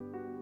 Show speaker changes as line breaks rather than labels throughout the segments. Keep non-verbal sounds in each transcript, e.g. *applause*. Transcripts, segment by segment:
you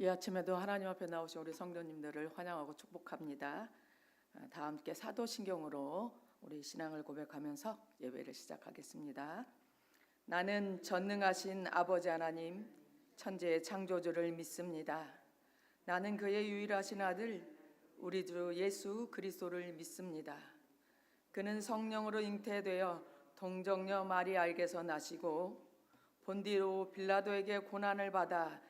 이 아침에도 하나님 앞에 나오신 우리 성도님들을 환영하고 축복합니다. 아, 다 함께 사도신경으로 우리 신앙을 고백하면서 예배를 시작하겠습니다. 나는 전능하신 아버지 하나님, 천지의 창조주를 믿습니다. 나는 그의 유일하신 아들, 우리 주 예수 그리스도를 믿습니다. 그는 성령으로 잉태되어 동정녀 마리아에게서 나시고 본디로 빌라도에게 고난을 받아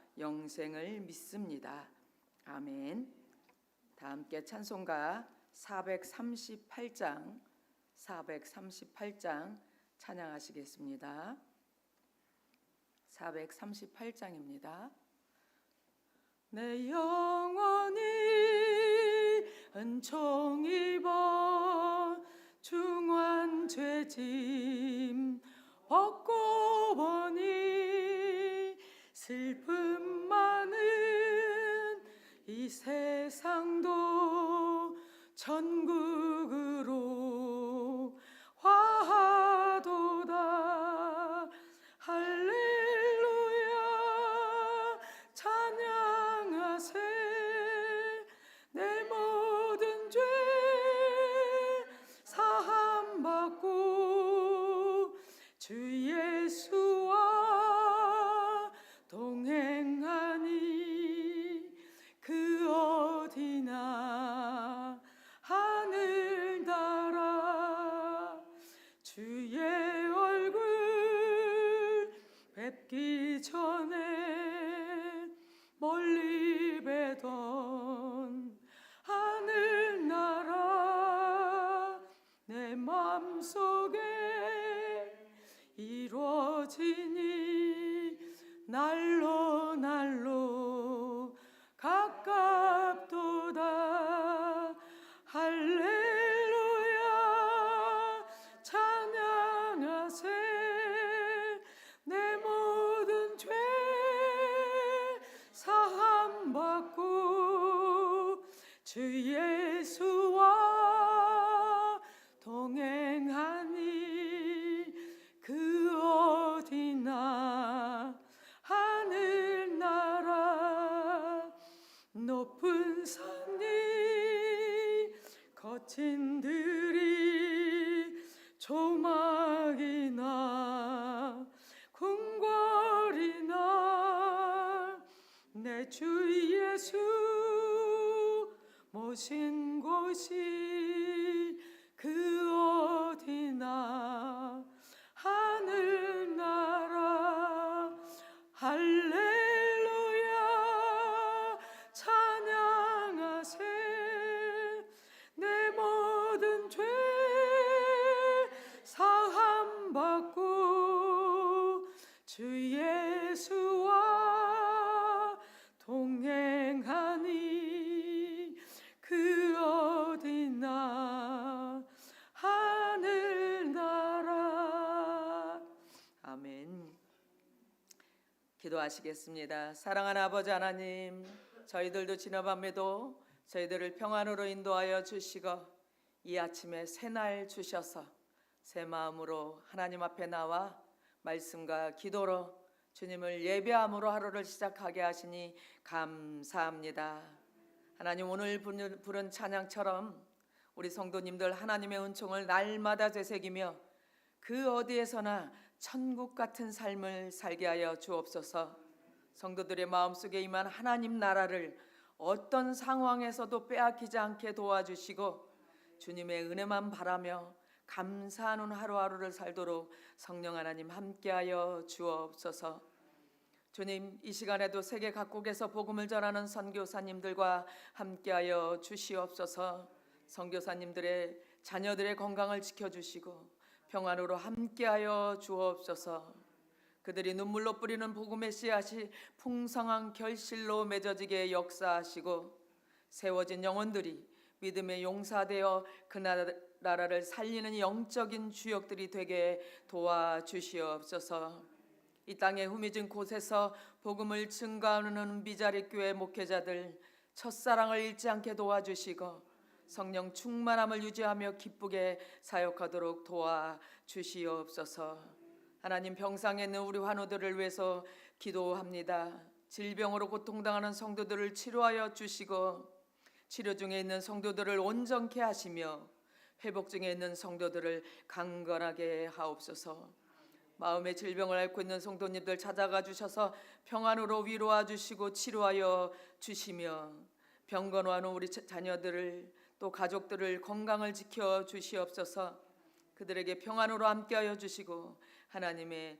영생을 믿습니다. 아멘. 다 함께 찬송가 438장 438장 찬양하시겠습니다. 438장입니다. 내 영혼이 은총 입어 중한 죄짐 벗고 보니 슬픔 많은 이 세상도 천국으로 기도하시겠습니다. 사랑하는 아버지 하나님, 저희들도 지나밤에도 저희들을 평안으로 인도하여 주시고 이 아침에 새날 주셔서 새 마음으로 하나님 앞에 나와 말씀과 기도로 주님을 예배함으로 하루를 시작하게 하시니 감사합니다. 하나님 오늘 부른 찬양처럼 우리 성도님들 하나님의 은총을 날마다 되새기며 그 어디에서나 천국 같은 삶을 살게 하여 주옵소서. 성도들의 마음속에 임한 하나님 나라를 어떤 상황에서도 빼앗기지 않게 도와주시고 주님의 은혜만 바라며 감사하는 하루하루를 살도록 성령 하나님 함께하여 주옵소서. 주님 이 시간에도 세계 각국에서 복음을 전하는 선교사님들과 함께하여 주시옵소서. 선교사님들의 자녀들의 건강을 지켜주시고 평안으로 함께하여 주옵소서. 그들이 눈물로 뿌리는 복음의 씨앗이 풍성한 결실로 맺어지게 역사하시고 세워진 영혼들이 믿음의 용사되어 그 나라를 살리는 영적인 주역들이 되게 도와주시옵소서. 이 땅의 후미진 곳에서 복음을 증가하는 미자리 교회 목회자들 첫사랑을 잃지 않게 도와주시고 성령 충만함을 유지하며 기쁘게 사역하도록 도와 주시옵소서. 하나님 병상에 있는 우리 환우들을 위해서 기도합니다. 질병으로 고통당하는 성도들을 치료하여 주시고 치료 중에 있는 성도들을 온전케 하시며 회복 중에 있는 성도들을 강건하게 하옵소서. 마음의 질병을 앓고 있는 성도님들 찾아가 주셔서 평안으로 위로하 주시고 치료하여 주시며 병건호하는 우리 자- 자녀들을 또 가족들을 건강을 지켜 주시옵소서. 그들에게 평안으로 함께하여 주시고 하나님의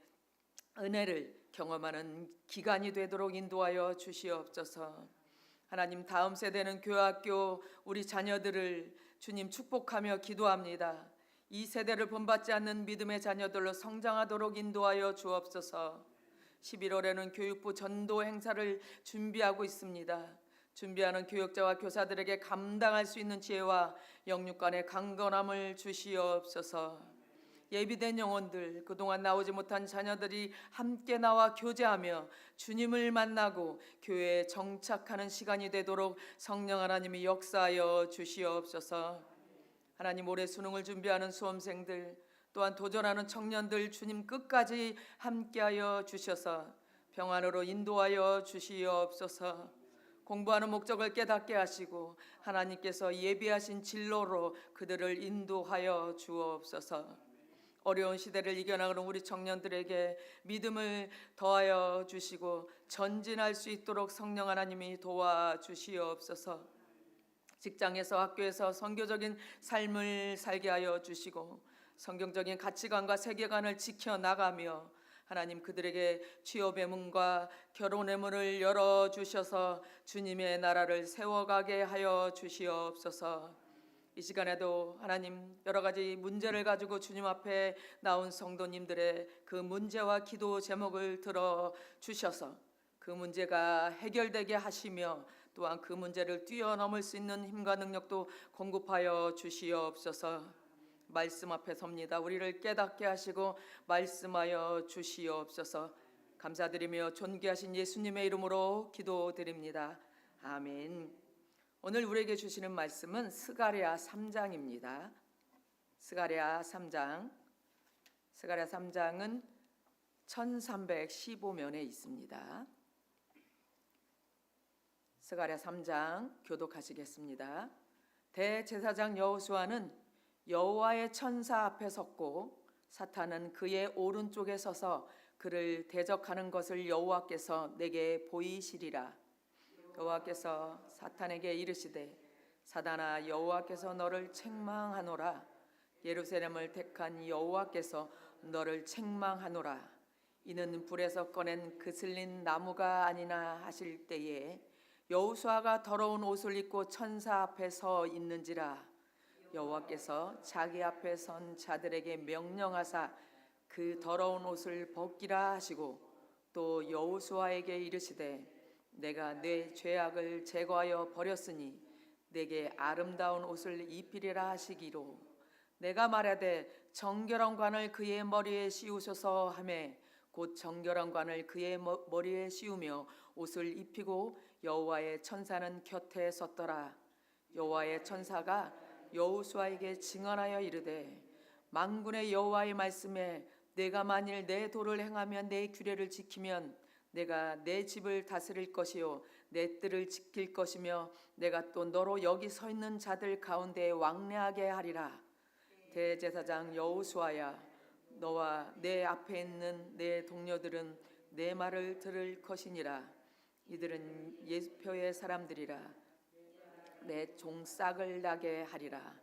은혜를 경험하는 기간이 되도록 인도하여 주시옵소서. 하나님 다음 세대는 교학교 우리 자녀들을 주님 축복하며 기도합니다. 이 세대를 본받지 않는 믿음의 자녀들로 성장하도록 인도하여 주옵소서. 11월에는 교육부 전도 행사를 준비하고 있습니다. 준비하는 교육자와 교사들에게 감당할 수 있는 지혜와 영육간의 강건함을 주시옵소서. 예비된 영혼들 그동안 나오지 못한 자녀들이 함께 나와 교제하며 주님을 만나고 교회에 정착하는 시간이 되도록 성령 하나님이 역사하여 주시옵소서. 하나님 올해 수능을 준비하는 수험생들 또한 도전하는 청년들 주님 끝까지 함께하여 주셔서 평안으로 인도하여 주시옵소서. 공부하는 목적을 깨닫게 하시고 하나님께서 예비하신 진로로 그들을 인도하여 주옵소서. 어려운 시대를 이겨나가는 우리 청년들에게 믿음을 더하여 주시고 전진할 수 있도록 성령 하나님이 도와주시옵소서. 직장에서 학교에서 성교적인 삶을 살게 하여 주시고 성경적인 가치관과 세계관을 지켜 나가며 하나님 그들에게 취업의 문과 결혼의 문을 열어 주셔서 주님의 나라를 세워가게 하여 주시옵소서. 이 시간에도 하나님 여러 가지 문제를 가지고 주님 앞에 나온 성도님들의 그 문제와 기도 제목을 들어 주셔서 그 문제가 해결되게 하시며 또한 그 문제를 뛰어넘을 수 있는 힘과 능력도 공급하여 주시옵소서. 말씀 앞에 섭니다. 우리를 깨닫게 하시고 말씀하여 주시옵소서. 감사드리며 존귀하신 예수님의 이름으로 기도드립니다. 아멘. 오늘 우리에게 주시는 말씀은 스가랴 3장입니다. 스가랴 3장. 스가랴 3장은 1315면에 있습니다. 스가랴 3장 교독하시겠습니다. 대제사장 여호수아는 여호와의 천사 앞에 섰고 사탄은 그의 오른쪽에 서서 그를 대적하는 것을 여호와께서 내게 보이시리라. 여호와께서 사탄에게 이르시되 사단아 여호와께서 너를 책망하노라. 예루살렘을 택한 여호와께서 너를 책망하노라. 이는 불에서 꺼낸 그슬린 나무가 아니나 하실 때에 여호수아가 더러운 옷을 입고 천사 앞에 서 있는지라 여호와께서 자기 앞에 선 자들에게 명령하사 그 더러운 옷을 벗기라 하시고 또 여호수아에게 이르시되 내가 내 죄악을 제거하여 버렸으니 내게 아름다운 옷을 입히리라 하시기로. 내가 말하되 정결한 관을 그의 머리에 씌우소서 하매 곧 정결한 관을 그의 머- 머리에 씌우며 옷을 입히고 여호와의 천사는 곁에 섰더라. 여호와의 천사가 여호수아에게 증언하여 이르되 만군의 여호와의 말씀에 내가 만일 내 도를 행하며 내 규례를 지키면 내가 내 집을 다스릴 것이요 내 뜰을 지킬 것이며 내가 또 너로 여기 서 있는 자들 가운데 왕래하게 하리라. 대제사장 여호수아야 너와 내 앞에 있는 내 동료들은 내 말을 들을 것이니라. 이들은 예표의 사람들이라 내 종싹을 나게 하리라.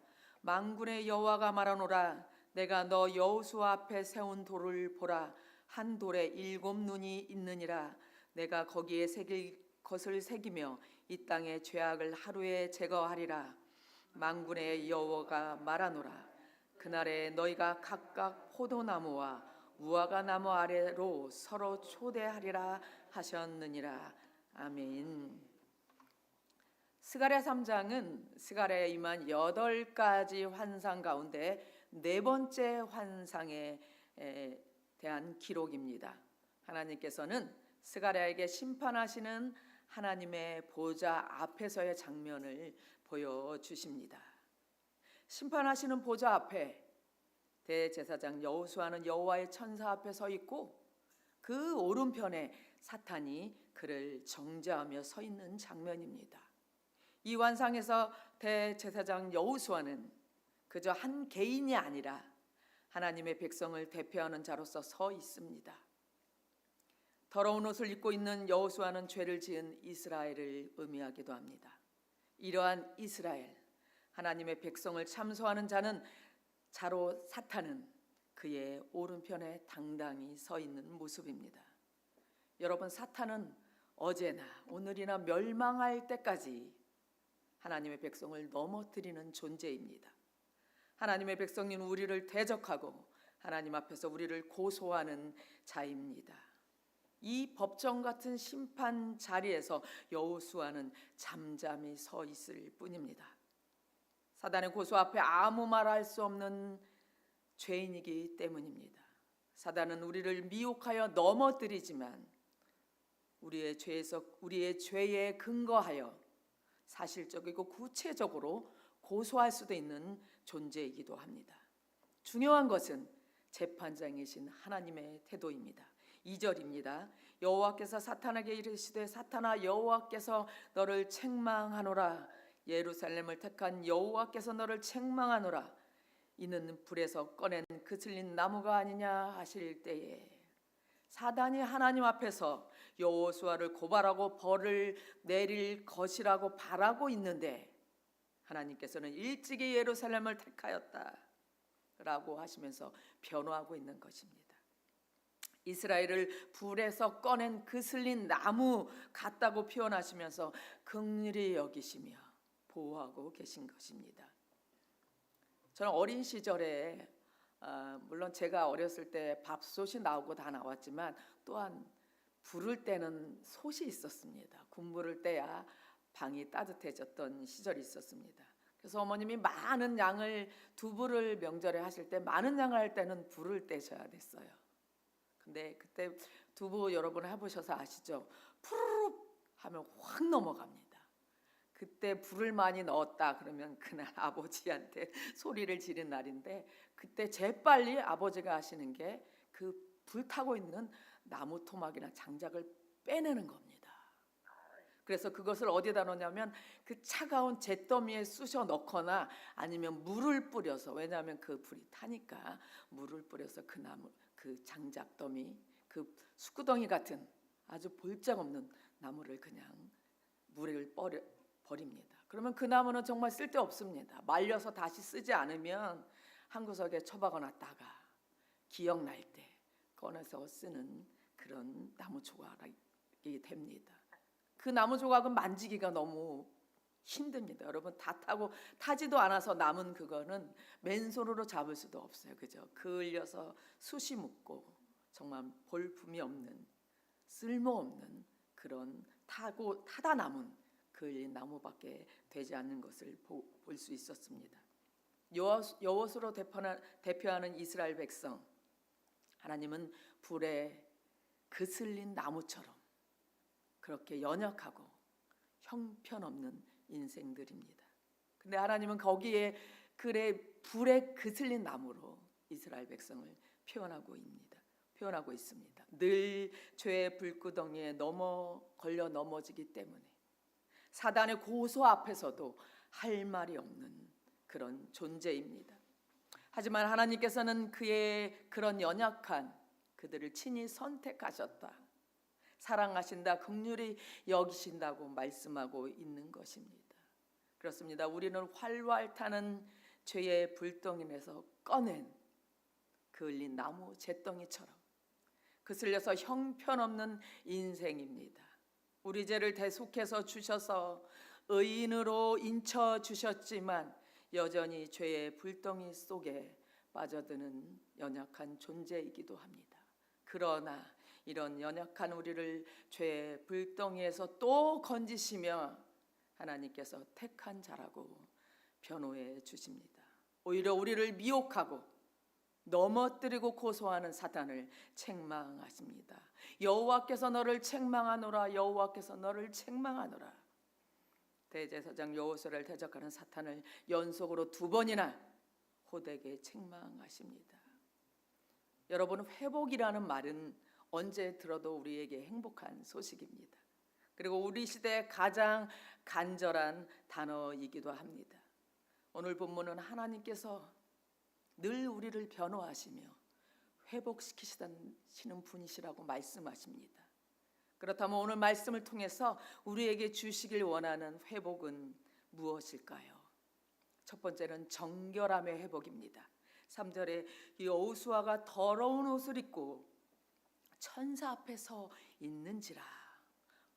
만군의 여호와가 말하노라. 내가 너 여호수아 앞에 세운 돌을 보라. 한 돌에 일곱 눈이 있느니라. 내가 거기에 새길 것을 새기며 이 땅의 죄악을 하루에 제거하리라. 만군의 여호와가 말하노라. 그날에 너희가 각각 포도나무와 무화과 나무 아래로 서로 초대하리라 하셨느니라. 아멘. 스가랴 3장은 스가랴에 임한 여덟 가지 환상 가운데 네 번째 환상에 에, 대한 기록입니다. 하나님께서는 스가랴에게 심판하시는 하나님의 보좌 앞에서의 장면을 보여 주십니다. 심판하시는 보좌 앞에 대제사장 여호수아는 여호와의 천사 앞에 서 있고 그 오른편에 사탄이 그를 정죄하며 서 있는 장면입니다. 이 환상에서 대제사장 여호수아는 그저 한 개인이 아니라 하나님의 백성을 대표하는 자로서 서 있습니다. 더러운 옷을 입고 있는 여호수아는 죄를 지은 이스라엘을 의미하기도 합니다. 이러한 이스라엘 하나님의 백성을 참소하는 자는 자로 사탄은 그의 오른편에 당당히 서 있는 모습입니다. 여러분 사탄은 어제나 오늘이나 멸망할 때까지 하나님의 백성을 넘어뜨리는 존재입니다. 하나님의 백성인 우리를 대적하고 하나님 앞에서 우리를 고소하는 자입니다. 이 법정 같은 심판 자리에서 여호수아는 잠잠히 서 있을 뿐입니다. 사단의 고소 앞에 아무 말 할 수 없는 죄인이기 때문입니다. 사단은 우리를 미혹하여 넘어뜨리지만 우리의 죄에서 우리의 죄에 근거하여 사실적이고 구체적으로 고소할 수도 있는 존재이기도 합니다. 중요한 것은 재판장이신 하나님의 태도입니다. 2절입니다. 여호와께서 사탄에게 이르시되 사탄아 여호와께서 너를 책망하노라 예루살렘을 택한 여호와께서 너를 책망하노라 이는 불에서 꺼낸 그슬린 나무가 아니냐 하실 때에 사단이 하나님 앞에서 여호수아를 고발하고 벌을 내릴 것이라고 바라고 있는데 하나님께서는 일찍이 예루살렘을 택하였다라고 하시면서 변호하고 있는 것입니다. 이스라엘을 불에서 꺼낸 그슬린 나무 같다고 표현하시면서 극률히 여기시며 보호하고 계신 것입니다. 저는 어린 시절에 아, 물론 제가 어렸을 때 밥솥이 나오고 다 나왔지만 또한 부를 때는 솥이 있었습니다. 군부를 떼야 방이 따뜻해졌던 시절이 있었습니다. 그래서 어머님이 많은 양을 두부를 명절에 하실 때 많은 양을 할 때는 불을 떼셔야 됐어요. 근데 그때 두부 여러분 해보셔서 아시죠? 푸르륵 하면 확 넘어갑니다. 그때 불을 많이 넣었다 그러면 그날 *laughs* 아버지한테 소리를 지른 날인데 그때 재빨리 아버지가 하시는 게 그 불타고 있는 나무 토막이나 장작을 빼내는 겁니다. 그래서 그것을 어디다 넣냐면 그 차가운 잿더미에 쑤셔 넣거나 아니면 물을 뿌려서 왜냐하면 그 불이 타니까 물을 뿌려서 그 나무 그 장작 더미 그 수구덩이 같은 아주 볼짝 없는 나무를 그냥 물을 버려 버립니다. 그러면 그 나무는 정말 쓸데 없습니다. 말려서 다시 쓰지 않으면 한 구석에 처박아 놨다가 기억날 때 꺼내서 쓰는 그런 나무 조각이 됩니다. 그 나무 조각은 만지기가 너무 힘듭니다. 여러분 다 타고 타지도 않아서 남은 그거는 맨손으로 잡을 수도 없어요. 그죠? 그을려서 숱이 묻고 정말 볼품이 없는 쓸모없는 그런 타고 타다 남은 그을린 나무밖에 되지 않는 것을 볼 수 있었습니다. 여호수로 대표하는 이스라엘 백성 하나님은 불에 그슬린 나무처럼 그렇게 연약하고 형편없는 인생들입니다. 근데 하나님은 거기에 그래 불에 그슬린 나무로 이스라엘 백성을 표현하고 있습니다. 표현하고 있습니다. 늘 죄의 불구덩이에 넘어 걸려 넘어지기 때문에 사단의 고소 앞에서도 할 말이 없는 그런 존재입니다. 하지만 하나님께서는 그의 그런 연약한 그들을 친히 선택하셨다. 사랑하신다, 극률이 여기신다고 말씀하고 있는 것입니다. 그렇습니다. 우리는 활활 타는 죄의 불덩이에서 꺼낸 그을린 나무 잿덩이처럼 그슬려서 형편없는 인생입니다. 우리 죄를 대속해서 주셔서 의인으로 인쳐 주셨지만 여전히 죄의 불덩이 속에 빠져드는 연약한 존재이기도 합니다. 그러나 이런 연약한 우리를 죄의 불덩이에서 또 건지시며 하나님께서 택한 자라고 변호해 주십니다. 오히려 우리를 미혹하고 넘어뜨리고 고소하는 사탄을 책망하십니다. 여호와께서 너를 책망하노라 여호와께서 너를 책망하노라. 대제사장 여호수아를 대적하는 사탄을 연속으로 두 번이나 호되게 책망하십니다. 여러분 회복이라는 말은 언제 들어도 우리에게 행복한 소식입니다. 그리고 우리 시대의 가장 간절한 단어이기도 합니다. 오늘 본문은 하나님께서 늘 우리를 변호하시며 회복시키시는 분이시라고 말씀하십니다. 그렇다면 오늘 말씀을 통해서 우리에게 주시길 원하는 회복은 무엇일까요? 첫 번째는 정결함의 회복입니다. 3절에 여호수아가 더러운 옷을 입고 천사 앞에 서 있는지라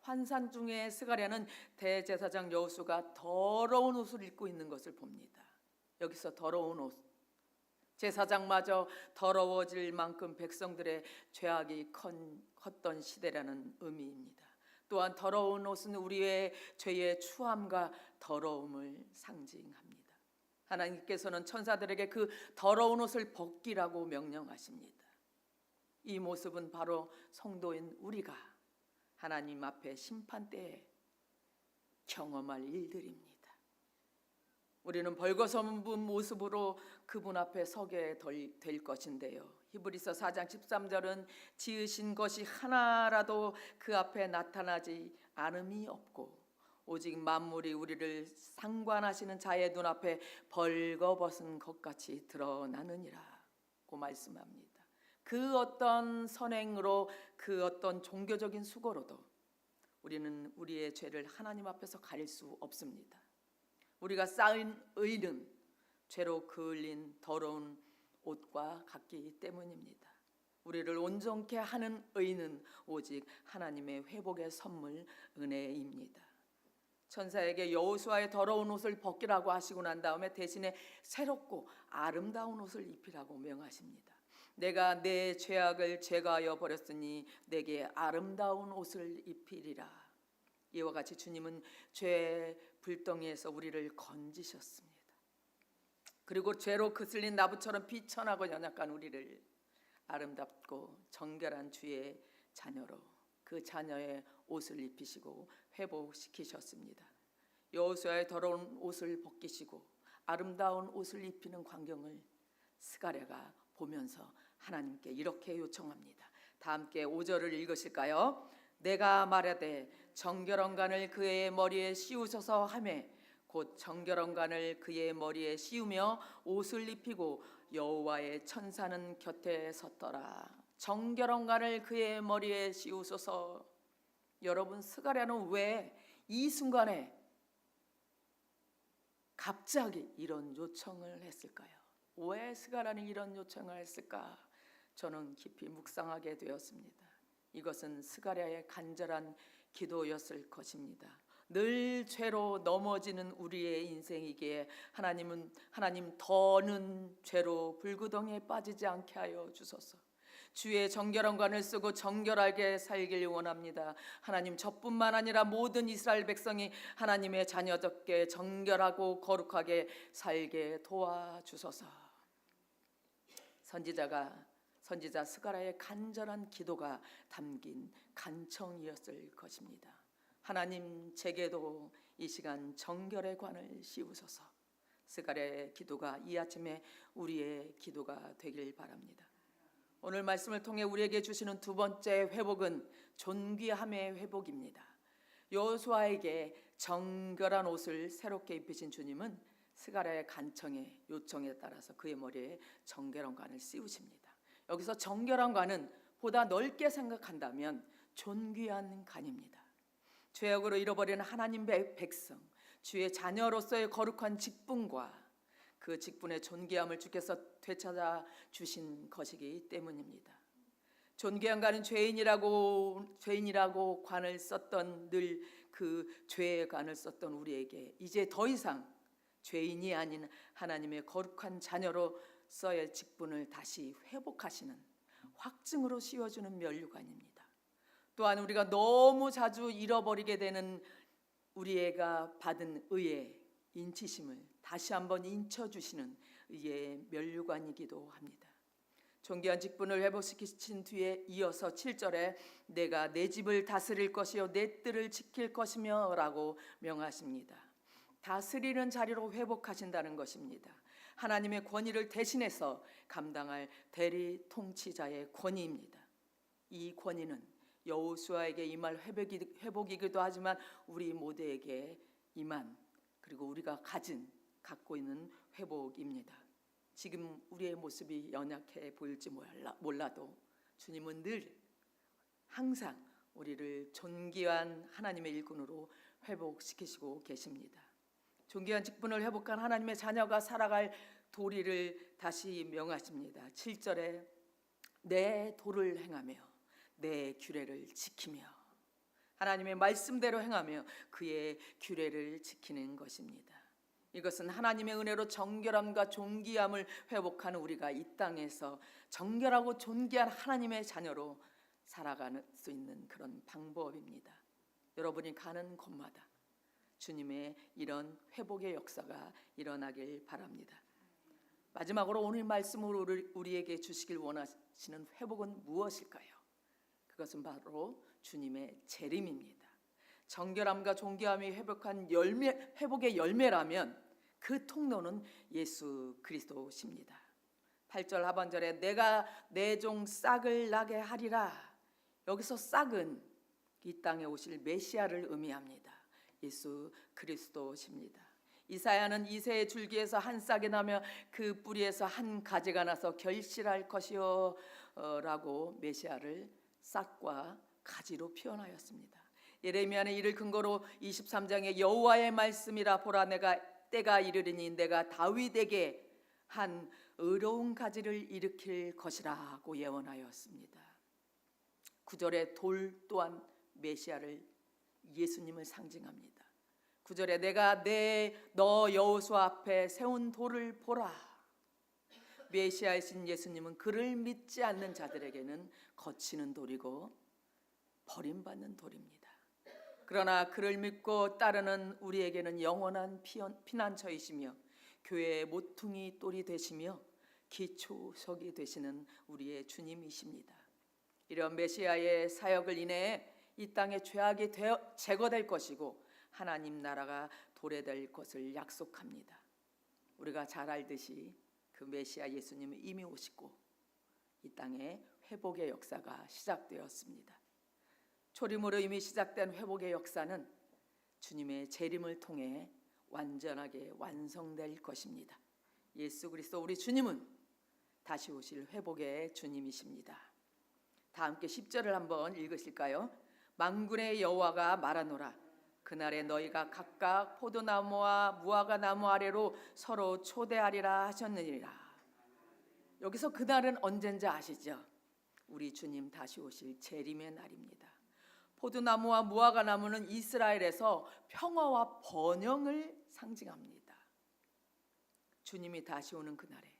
환산 중에 스가랴는 대제사장 여호수가 더러운 옷을 입고 있는 것을 봅니다. 여기서 더러운 옷 제사장마저 더러워질 만큼 백성들의 죄악이 컸, 컸던 시대라는 의미입니다. 또한 더러운 옷은 우리의 죄의 추함과 더러움을 상징합니다. 하나님께서는 천사들에게 그 더러운 옷을 벗기라고 명령하십니다. 이 모습은 바로 성도인 우리가 하나님 앞에 심판 때에 경험할 일들입니다. 우리는 벌거벗은 모습으로 그분 앞에 서게 될 것인데요. 히브리서 4장 13절은 지으신 것이 하나라도 그 앞에 나타나지 않음이 없고 오직 만물이 우리를 상관하시는 자의 눈앞에 벌거벗은 것 같이 드러나느니라고 말씀합니다. 그 어떤 선행으로 그 어떤 종교적인 수고로도 우리는 우리의 죄를 하나님 앞에서 가릴 수 없습니다. 우리가 쌓은 의는 죄로 그을린 더러운 옷과 같기 때문입니다. 우리를 온전케 하는 의는 오직 하나님의 회복의 선물 은혜입니다. 천사에게 여호수아의 더러운 옷을 벗기라고 하시고 난 다음에 대신에 새롭고 아름다운 옷을 입히라고 명하십니다. 내가 내 죄악을 제거하여 버렸으니 내게 아름다운 옷을 입히리라. 이와 같이 주님은 죄 불덩이에서 우리를 건지셨습니다. 그리고 죄로 그슬린 나부처럼 비천하고 연약한 우리를 아름답고 정결한 주의 자녀로 그 자녀의 옷을 입히시고 회복시키셨습니다. 여호수아의 더러운 옷을 벗기시고 아름다운 옷을 입히는 광경을 스가랴가 보면서 하나님께 이렇게 요청합니다. 다 함께 5절을 읽으실까요? 내가 말하되 정결언관을 그의 머리에 씌우셔서 하매 곧 정결언관을 그의 머리에 씌우며 옷을 입히고 여호와의 천사는 곁에 섰더라. 정결언관을 그의 머리에 씌우소서. 여러분 스가랴는 왜 이 순간에 갑자기 이런 요청을 했을까요? 왜 스가랴는 이런 요청을 했을까? 저는 깊이 묵상하게 되었습니다. 이것은 스가랴의 간절한 기도였을 것입니다. 늘 죄로 넘어지는 우리의 인생이기에 하나님은 하나님 더는 죄로 불구덩이에 빠지지 않게 하여 주소서. 주의 정결한 관을 쓰고 정결하게 살길 원합니다. 하나님 저뿐만 아니라 모든 이스라엘 백성이 하나님의 자녀답게 정결하고 거룩하게 살게 도와주소서. 선지자가 선지자 스가라의 간절한 기도가 담긴 간청이었을 것입니다. 하나님 제게도 이 시간 정결의 관을 씌우소서. 스가랴의 기도가 이 아침에 우리의 기도가 되길 바랍니다. 오늘 말씀을 통해 우리에게 주시는 두 번째 회복은 존귀함의 회복입니다. 여호수아에게 정결한 옷을 새롭게 입히신 주님은 스가랴의 간청의 요청에 따라서 그의 머리에 정결한 관을 씌우십니다. 여기서 정결한 관은 보다 넓게 생각한다면 존귀한 간입니다. 죄악으로 잃어버린 하나님 백성, 주의 자녀로서의 거룩한 직분과 그 직분의 존귀함을 주께서 되찾아 주신 것이기 때문입니다. 존귀한 관은 죄인이라고 죄인이라고 관을 썼던 늘 그 죄의 관을 썼던 우리에게 이제 더 이상 죄인이 아닌 하나님의 거룩한 자녀로 서의 직분을 다시 회복하시는 확증으로 씌워주는 면류관입니다. 또한 우리가 너무 자주 잃어버리게 되는 우리가 받은 의의 인치심을 다시 한번 인쳐주시는 의의 면류관이기도 합니다. 존귀한 직분을 회복시키신 뒤에 이어서 7절에 내가 내 집을 다스릴 것이요 내 뜰을 지킬 것이며 라고 명하십니다. 다스리는 자리로 회복하신다는 것입니다. 하나님의 권위를 대신해서 감당할 대리 통치자의 권위입니다. 이 권위는 여호수아에게 임할 회복이, 회복이기도 하지만 우리 모두에게 임한 그리고 우리가 가진 갖고 있는 회복입니다. 지금 우리의 모습이 연약해 보일지 몰라, 몰라도 주님은 늘 항상 우리를 존귀한 하나님의 일꾼으로 회복시키시고 계십니다. 존귀한 직분을 회복한 하나님의 자녀가 살아갈 도리를 다시 명하십니다. 7절에 내 도를 행하며 내 규례를 지키며 하나님의 말씀대로 행하며 그의 규례를 지키는 것입니다. 이것은 하나님의 은혜로 정결함과 존귀함을 회복하는 우리가 이 땅에서 정결하고 존귀한 하나님의 자녀로 살아갈 수 있는 그런 방법입니다. 여러분이 가는 곳마다 주님의 이런 회복의 역사가 일어나길 바랍니다. 마지막으로 오늘 말씀으로 우리- 우리에게 주시길 원하시는 회복은 무엇일까요? 그것은 바로 주님의 재림입니다. 정결함과 존귀함이 회복한 열매 회복의 열매라면 그 통로는 예수 그리스도십니다. 8절 하반절에 내가 내 종 싹을 나게 하리라. 여기서 싹은 이 땅에 오실 메시아를 의미합니다. 예수 그리스도십니다. 이사야는 이새의 줄기에서 한 싹이 나며 그 뿌리에서 한 가지가 나서 결실할 것이요 라고 메시아를 싹과 가지로 표현하였습니다. 예레미야는 이를 근거로 23장의 여호와의 말씀이라 보라 내가 때가 이르리니 내가 다윗에게 한 의로운 가지를 일으킬 것이라고 예언하였습니다. 구절의 돌 또한 메시아를 예수님을 상징합니다. 구절에 내가 내 너 여호수 앞에 세운 돌을 보라. 메시아이신 예수님은 그를 믿지 않는 자들에게는 거치는 돌이고 버림받는 돌입니다. 그러나 그를 믿고 따르는 우리에게는 영원한 피난처이시며 교회의 모퉁이 돌이 되시며 기초석이 되시는 우리의 주님이십니다. 이런 메시아의 사역을 인해 이 땅의 죄악이 제거될 것이고 하나님 나라가 도래될 것을 약속합니다. 우리가 잘 알듯이 그 메시아 예수님은 이미 오시고 이 땅에 회복의 역사가 시작되었습니다. 초림으로 이미 시작된 회복의 역사는 주님의 재림을 통해 완전하게 완성될 것입니다. 예수 그리스도 우리 주님은 다시 오실 회복의 주님이십니다. 다 함께 10절을 한번 읽으실까요? 만군의 여호와가 말하노라 그날에 너희가 각각 포도나무와 무화과 나무 아래로 서로 초대하리라 하셨느니라. 여기서 그날은 언젠지 아시죠? 우리 주님 다시 오실 재림의 날입니다. 포도나무와 무화과 나무는 이스라엘에서 평화와 번영을 상징합니다. 주님이 다시 오는 그날에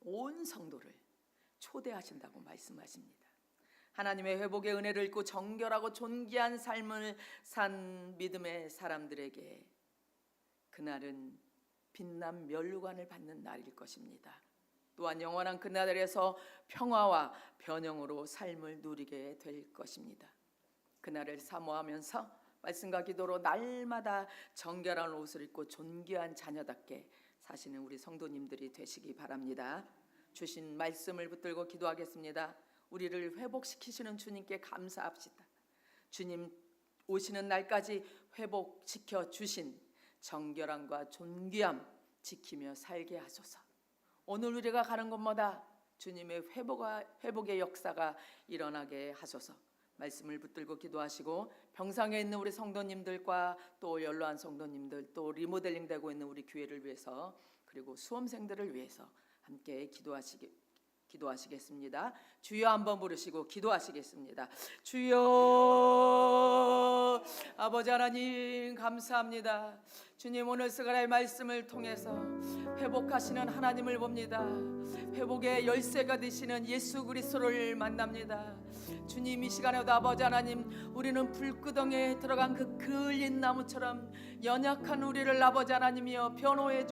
온 성도를 초대하신다고 말씀하십니다. 하나님의 회복의 은혜를 입고 정결하고 존귀한 삶을 산 믿음의 사람들에게 그날은 빛난 멸류관을 받는 날일 것입니다. 또한 영원한 그날에서 평화와 변형으로 삶을 누리게 될 것입니다. 그날을 사모하면서 말씀과 기도로 날마다 정결한 옷을 입고 존귀한 자녀답게 사시는 우리 성도님들이 되시기 바랍니다. 주신 말씀을 붙들고 기도하겠습니다. 우리를 회복시키시는 주님께 감사합시다. 주님 오시는 날까지 회복시켜 주신 정결함과 존귀함 지키며 살게 하소서. 오늘 우리가 가는 곳마다 주님의 회복과 회복의 역사가 일어나게 하소서. 말씀을 붙들고 기도하시고 병상에 있는 우리 성도님들과 또 연로한 성도님들 또 리모델링 되고 있는 우리 교회를 위해서 그리고 수험생들을 위해서 함께 기도하시기 기도하시겠습니다. 주여 한번 부르시고 기도하시겠습니다. 주여 아버지 하나님 감사합니다. 주님 오늘 스가라의 말씀을 통해서 회복하시는 하나님을 봅니다. 회복의 열쇠가 되시는 예수 그리스도를 만납니다. 주님 이 시간에도 아버지 하나님 우리는 불구덩이에 들어간 그 그을린 나무처럼 연약한 우리를 아버지 하나님이여 변호해